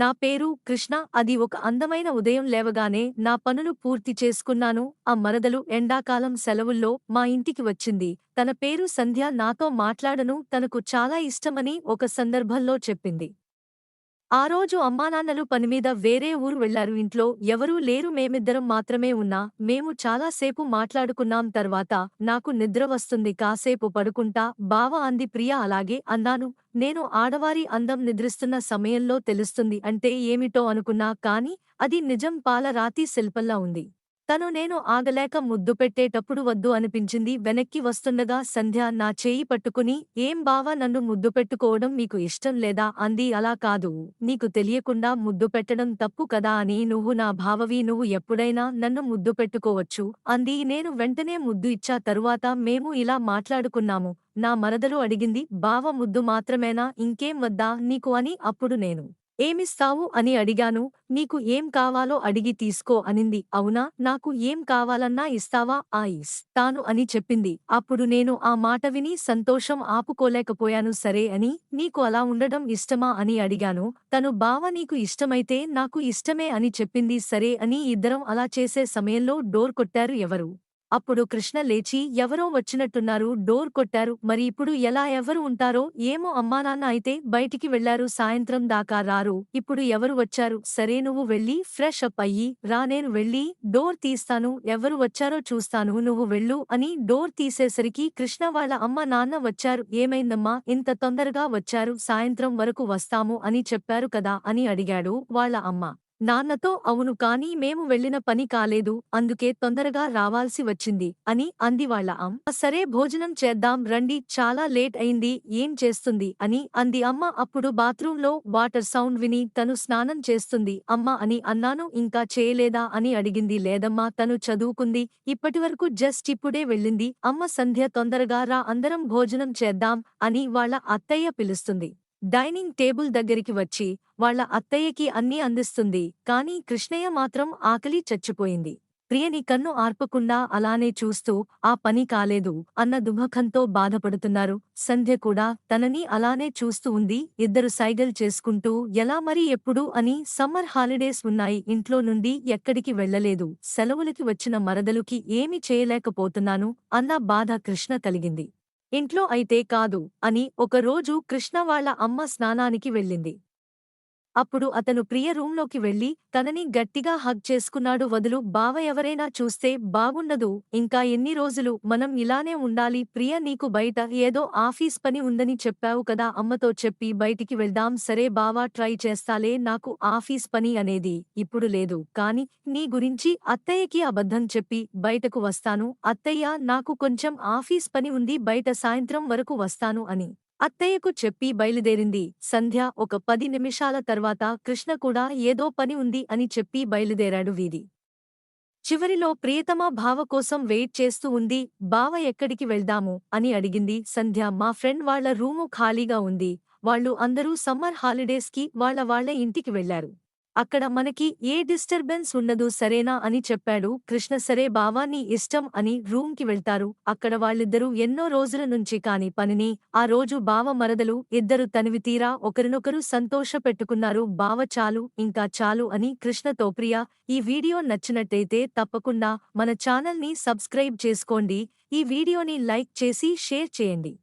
నా పేరు కృష్ణ అది ఒక అందమైన ఉదయం లేవగానే నా పనులు పూర్తి చేసుకున్నాను. ఆ మరదలు ఎండాకాలం సెలవుల్లో మా ఇంటికి వచ్చింది. తన పేరు సంధ్య నాతో మాట్లాడను తనకు చాలా ఇష్టమని ఒక సందర్భంలో చెప్పింది. ఆ రోజు అమ్మానాన్నలు పనిమీద వేరే ఊరు వెళ్ళారు ఇంట్లో ఎవరూ లేరు. మేమిద్దరం మాత్రమే ఉన్నా మేము చాలాసేపు మాట్లాడుకున్నాం. తర్వాత నాకు నిద్ర వస్తుంది. కాసేపు పడుకుంటా బావ అంది. ప్రియ అలాగే అన్నాను. నేను ఆడవారి అందం నిద్రిస్తున్న సమయంలో తెలుస్తుంది. అంటే ఏమిటో అనుకున్నా కాని అది నిజం. పాల రాతి శిల్పంలా ఉంది. తను నేను ఆగలేక ముద్దు పెట్టేటప్పుడు వద్దు అనిపించింది. వెనక్కి వస్తుండగా సంధ్య నా చేయి పట్టుకుని ఏం బావా నన్ను ముద్దు పెట్టుకోవడం మీకు ఇష్టం లేదా? అంది. అలా కాదు. నీకు తెలియకుండా ముద్దు పెట్టడం తప్పు కదా అని నువ్వు నా భావవి నువ్వు ఎప్పుడైనా నన్ను ముద్దు పెట్టుకోవచ్చు అంది. నేను వెంటనే ముద్దు ఇచ్చా. తరువాత మేము ఇలా మాట్లాడుకున్నాము. నా మరదలు అడిగింది బావ ముద్దు మాత్రమేనా? ఇంకేం వద్దా? నీకు అని. అప్పుడు నేను ఏమిస్తావు అని అడిగాను. నీకు ఏం కావాలో అడిగి తీసుకో అనింది. అవునా? నాకు ఏం కావాలన్నా ఇస్తావా? ఆ ఇస్తాను అని చెప్పింది. అప్పుడు నేను ఆ మాట విని సంతోషం ఆపుకోలేకపోయాను. సరే అని నీకు అలా ఉండడం ఇష్టమా అని అడిగాను. తను బావ నీకు ఇష్టమైతే నాకు ఇష్టమే అని చెప్పింది. సరే అని ఇద్దరం అలా చేసే సమయంలో డోర్ కొట్టారు ఎవరు? అప్పుడు కృష్ణ లేచి ఎవరో వచ్చినట్టున్నారు డోర్ కొట్టారు మరి ఇప్పుడు ఎలా ఎవరు ఉంటారో ఏమో అమ్మానాన్న అయితే బయటికి వెళ్ళారు సాయంత్రం దాకా రారు ఇప్పుడు ఎవరు వచ్చారు సరే నువ్వు వెళ్ళి ఫ్రెష్ అప్ అయ్యి రా నేను వెళ్ళి డోర్ తీస్తాను ఎవరు వచ్చారో చూస్తాను నువ్వు వెళ్ళు అని డోర్ తీసేసరికి కృష్ణ వాళ్ళ అమ్మ నాన్న వచ్చారు ఏమైందమ్మా ఇంత తొందరగా వచ్చారు సాయంత్రం వరకు వస్తాము అని చెప్పారు కదా అని అడిగాడు వాళ్ళ అమ్మ. నాన్నతో అవును కానీ మేము వెళ్ళిన పని కాలేదు అందుకే తొందరగా రావాల్సి వచ్చింది అని అంది వాళ్ళ అమ్మ. సరే భోజనం చేద్దాం రండి చాలా లేట్ అయింది ఏం చేస్తుంది అని అంది అమ్మ. అప్పుడు బాత్రూంలో వాటర్ సౌండ్ విని తను స్నానం చేస్తుంది. అమ్మ అని అన్నాను ఇంకా చేయలేదా అని అడిగింది. లేదమ్మా తను చదువుకుంది ఇప్పటివరకు జస్ట్ ఇప్పుడే వెళ్ళింది. అమ్మ సంధ్య తొందరగా రా అందరం భోజనం చేద్దాం అని వాళ్ళ అత్తయ్య పిలుస్తుంది. డైనింగ్ టేబుల్ దగ్గరికి వచ్చి వాళ్ళ అత్తయ్యకి అన్నీ అందిస్తుంది. కాని కృష్ణయ్య మాత్రం ఆకలి చచ్చిపోయింది. ప్రియని కన్ను ఆర్పకుండా అలానే చూస్తూ ఆ పని కాలేదు అన్న దుమఖంతో బాధపడుతున్నారు. సంధ్య కూడా తనని అలానే చూస్తూ ఉంది. ఇద్దరు సైగల్ చేసుకుంటూ ఎలా మరి ఎప్పుడు అని సమ్మర్ హాలిడేస్ ఉన్నాయి. ఇంట్లో నుండి ఎక్కడికి వెళ్ళలేదు సెలవులకి వచ్చిన మరదలుకి ఏమి చేయలేకపోతున్నాను అన్న బాధ కృష్ణ కలిగింది. ఇంట్లో అయితే కాదు అని ఒకరోజు కృష్ణ వాళ్ళ అమ్మ స్నానానికి వెళ్ళింది. అప్పుడు అతను ప్రియ రూంలోకి వెళ్ళి తనని గట్టిగా హగ్ చేసుకున్నాడు వదులు బావ ఎవరైనా చూస్తే బాగుండదు ఇంకా ఎన్ని రోజులు మనం ఇలానే ఉండాలి ప్రియ నీకు బయట ఏదో ఆఫీస్ పని ఉందని చెప్పావు కదా అమ్మతో చెప్పి బయటికి వెళ్దాం సరే బావా ట్రై చేస్తాలే నాకు ఆఫీస్ పని అనేది ఇప్పుడు లేదు కాని నీ గురించి అత్తయ్యకి అబద్ధం చెప్పి బయటకు వస్తాను అత్తయ్య నాకు కొంచెం ఆఫీస్ పని ఉంది బయట సాయంత్రం వరకు వస్తాను అని. అత్తయ్యకు చెప్పి బయలుదేరింది. సంధ్య ఒక పది నిమిషాల తర్వాత కృష్ణ కూడా ఏదో పని ఉంది అని చెప్పి బయలుదేరాడు వీధి. చివరిలో ప్రియతమ భావ కోసం వెయిట్ చేస్తూ ఉంది. బావ ఎక్కడికి వెళ్దాము అని అడిగింది. సంధ్య మా ఫ్రెండ్ వాళ్ళ రూము ఖాళీగా ఉంది. వాళ్ళు అందరూ సమ్మర్ హాలిడేస్కి వాళ్ళ వాళ్ళ ఇంటికి వెళ్ళారు అక్కడ మనకి ఏ డిస్టర్బెన్స్ ఉండదు సరేనా అని చెప్పాడు కృష్ణ. సరే బావా నీ ఇష్టం అని రూమ్కి వెళ్తారు. అక్కడ వాళ్ళిద్దరూ ఎన్నో రోజుల నుంచి కాని పనిని ఆ రోజు బావ మరదలు ఇద్దరు తనివి తీరా ఒకరినొకరు సంతోష పెట్టుకున్నారు. బావ చాలు ఇంకా చాలు అని కృష్ణతో ప్రియ ఈ వీడియో నచ్చినట్టయితే తప్పకుండా మన ఛానల్ని సబ్స్క్రైబ్ చేసుకోండి. ఈ వీడియోని లైక్ చేసి షేర్ చేయండి.